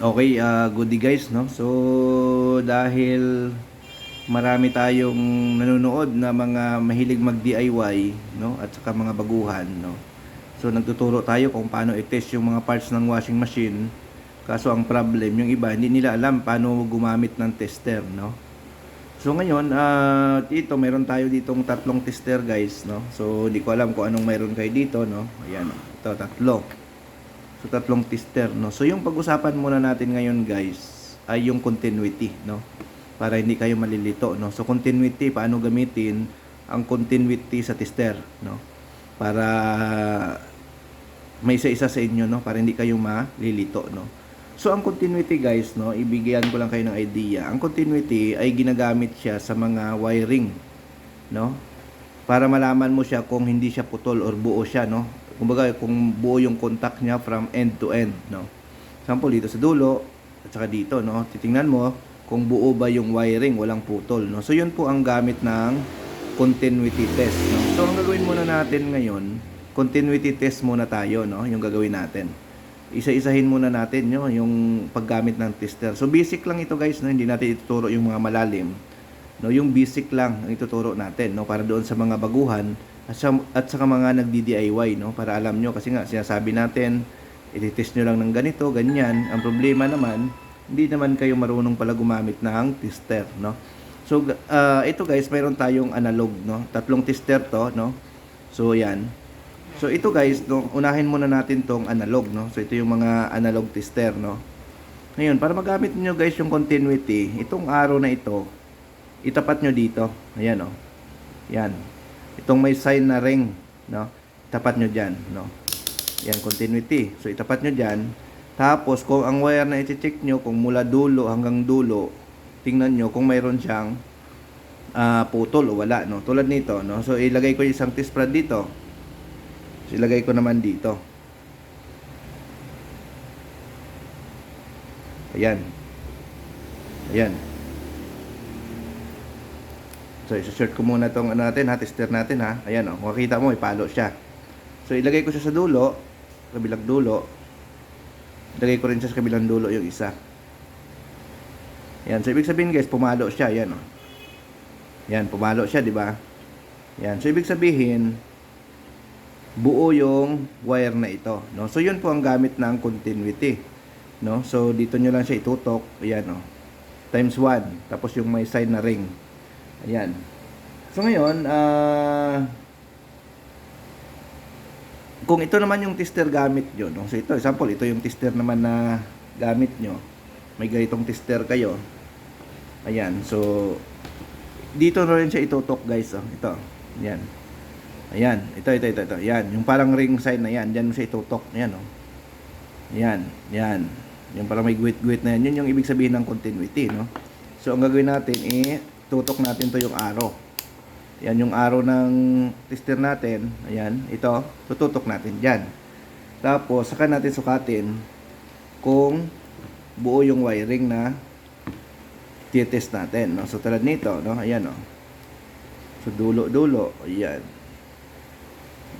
Okay, uh, goodie guys, no? So, dahil marami tayong nanonood na mga mahilig mag-DIY, no? At saka mga baguhan, no? So, nagtuturo tayo kung paano i-test yung mga parts ng washing machine. Kaso ang problem, yung iba, hindi nila alam paano gumamit ng tester, no? So, ngayon, ah dito, meron tayo ditong tatlong tester, guys, no? So, hindi ko alam kung anong meron kayo dito, no? Ayan, ito, tatlo. So tatlong tester, no. So yung pag-usapan muna natin ngayon, guys, ay yung continuity, no. Para hindi kayo malilito, no. So continuity, paano gamitin ang continuity sa tester, no. Para may isa-isa sa inyo, no, para hindi kayo malilito, no. So ang continuity, guys, no, ibigyan ko lang kayo ng idea. Ang continuity ay ginagamit siya sa mga wiring, no. Para malaman mo siya kung hindi siya putol or buo siya, no kumbaga kung buo yung contact niya from end to end, no? Example dito sa dulo at saka dito, no? Titingnan mo kung buo ba yung wiring, walang putol, no? So yun po ang gamit ng continuity test, no? So ang gagawin muna natin ngayon, continuity test muna tayo, no? Yung gagawin natin. Isa-isahin muna natin, no? Yung paggamit ng tester. So basic lang ito, guys, no? Hindi natin ituturo yung mga malalim. No, yung basic lang ang ituturo natin, no? Para doon sa mga baguhan, at sa, at saka mga nagdi-DIY no? Para alam nyo kasi nga sinasabi natin i-test nyo lang ng ganito ganyan. Ang problema naman hindi naman kayo marunong pala gumamit ng tester no? So uh, ito guys mayroon tayong analog no? Tatlong tester to no? So yan. So ito guys no? Unahin muna natin tong analog no? So ito yung mga analog tester no? Ngayon para magamit niyo guys yung continuity itong arrow na ito itapat nyo dito. Ayan oh. Yan itong may sign na ring, no? Tapat nyo dyan, no? Yan, continuity. So, itapat nyo dyan. Tapos, kung ang wire na iti-check nyo, kung mula dulo hanggang dulo, tingnan nyo kung mayroon siyang uh, putol o wala, no? Tulad nito, no? So, ilagay ko yung isang test prod dito. So, ilagay ko naman dito. Ayan. Ayan. So, isa-short ko muna tong ano natin ha, tester natin ha. Ayan oh, makikita mo, may palo siya. So, ilagay ko siya sa dulo, kabilang dulo. Ilagay ko rin siya sa kabilang dulo yung isa. Ayan, so ibig sabihin guys, pumalo siya, ayan. Oh. Ayan, pumalo siya, di ba? Ayan, so ibig sabihin, buo yung wire na ito, no? So, yun po ang gamit ng continuity, no? So, dito nyo lang siya itutok, ayan. Oh. Times 1, tapos yung may sign na ring. Ayan. So ngayon, uh, kung ito naman yung tester gamit nyo, no? so ito, example, ito yung tester naman na gamit nyo, may ganitong tester kayo, ayan, so, dito na rin siya itutok guys, oh. ito, ayan, ayan, ito, ito, ito, ito, ayan, yung parang ring sign na yan, dyan mo siya itutok, ayan, oh. ayan, ayan, yung parang may guwit-guwit na yan, yun yung ibig sabihin ng continuity, no, so, ang gagawin natin, eh, tutok natin to yung arrow. Yan yung arrow ng tester natin. Ayan, ito. Tututok natin dyan. Tapos, saka natin sukatin kung buo yung wiring na titest natin. No? So, tulad nito. No? Ayan, no? So, dulo-dulo. Ayan.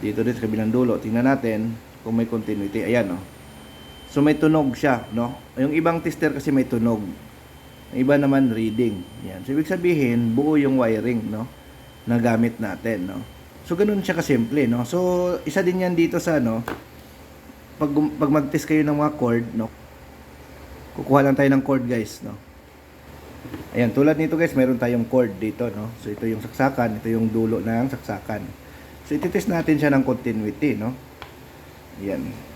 Dito din sa kabilang dulo. Tingnan natin kung may continuity. Ayan, no? So, may tunog siya. No? Yung ibang tester kasi may tunog iba naman reading. Yan. So, ibig sabihin, buo yung wiring, no? Na gamit natin, no? So, ganun siya kasimple, no? So, isa din yan dito sa, no? Pag, pag mag-test kayo ng mga cord, no? Kukuha lang tayo ng cord, guys, no? Ayan, tulad nito, guys, meron tayong cord dito, no? So, ito yung saksakan, ito yung dulo ng saksakan. So, ititest natin siya ng continuity, no? Ayan.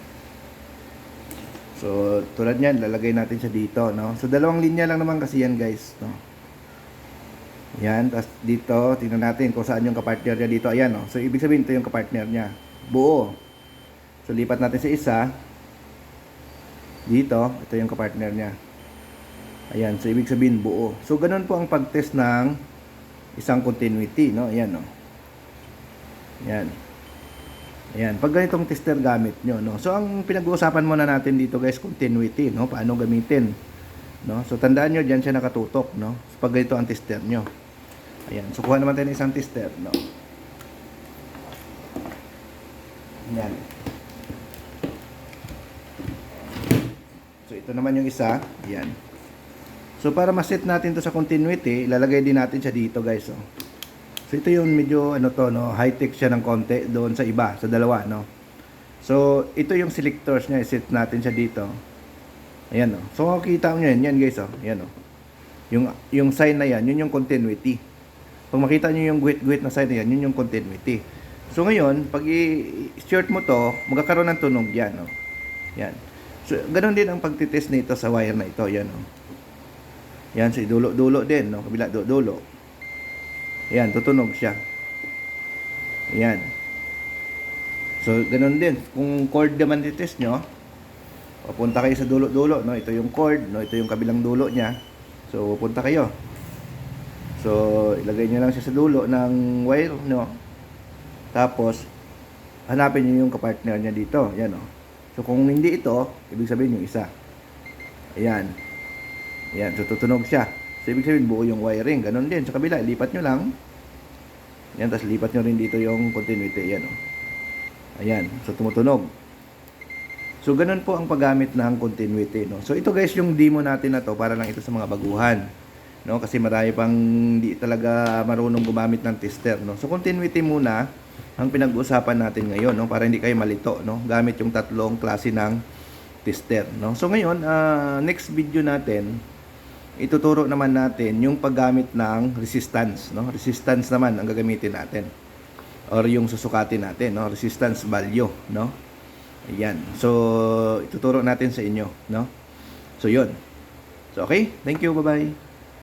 So, tulad niyan, lalagay natin siya dito, no? So, dalawang linya lang naman kasi yan, guys, no? Yan, tapos dito, tingnan natin kung saan yung kapartner niya dito. Ayan, no? So, ibig sabihin, ito yung kapartner niya. Buo. So, lipat natin sa isa. Dito, ito yung kapartner niya. Ayan, so, ibig sabihin, buo. So, ganun po ang pag-test ng isang continuity, no? Ayan, no? Ayan. Ayan, pag ganitong tester gamit nyo, no? So, ang pinag-uusapan muna natin dito, guys, continuity, no? Paano gamitin, no? So, tandaan nyo, dyan siya nakatutok, no? So, pag ganito ang tester nyo. Ayan, so, kuha naman tayo ng isang tester, no? Ayan. So, ito naman yung isa. Yan. So para ma-set natin to sa continuity, ilalagay din natin siya dito guys. Oh. So ito yung medyo ano to no, high-tech siya ng konti doon sa iba, sa dalawa no. So ito yung selectors niya, set natin siya dito. Ayan oh. So makikita mo yan, yan guys oh. Ayan oh. Yung yung sign na yan, yun yung continuity. Pag makita niyo yung guhit-guhit na sign na yan, yun yung continuity. So ngayon, pag i-short mo to, magkakaroon ng tunog yan oh. Yan. So ganun din ang pagtitest nito sa wire na ito, yan oh. Yan, so dulo-dulo din, no? Kabila, dulo. Yan, tutunog siya. Yan. So, ganun din. Kung chord naman titest nyo, papunta kayo sa dulo-dulo, no? Ito yung chord, no? Ito yung kabilang dulo niya. So, pupunta kayo. So, ilagay nyo lang siya sa dulo ng wire, no? Tapos, hanapin nyo yung kapartner niya dito. Yan, no? So, kung hindi ito, ibig sabihin yung isa. Ayan. Ayan, so tutunog siya. So, ibig sabihin, buo yung wiring. Ganon din. Sa kabila, lipat nyo lang. Ayan, tapos lipat nyo rin dito yung continuity. Ayan, oh. Ayan, so tumutunog. So, ganun po ang paggamit ng continuity, no? So, ito guys, yung demo natin na to para lang ito sa mga baguhan. No? Kasi marami pang di talaga marunong gumamit ng tester, no? So, continuity muna ang pinag-uusapan natin ngayon, no? Para hindi kayo malito, no? Gamit yung tatlong klase ng tester, no? So, ngayon, ah, next video natin, ituturo naman natin yung paggamit ng resistance, no? Resistance naman ang gagamitin natin or yung susukatin natin, no? Resistance value, no? Ayan. So, ituturo natin sa inyo, no? So, yun. So, okay. Thank you. Bye-bye.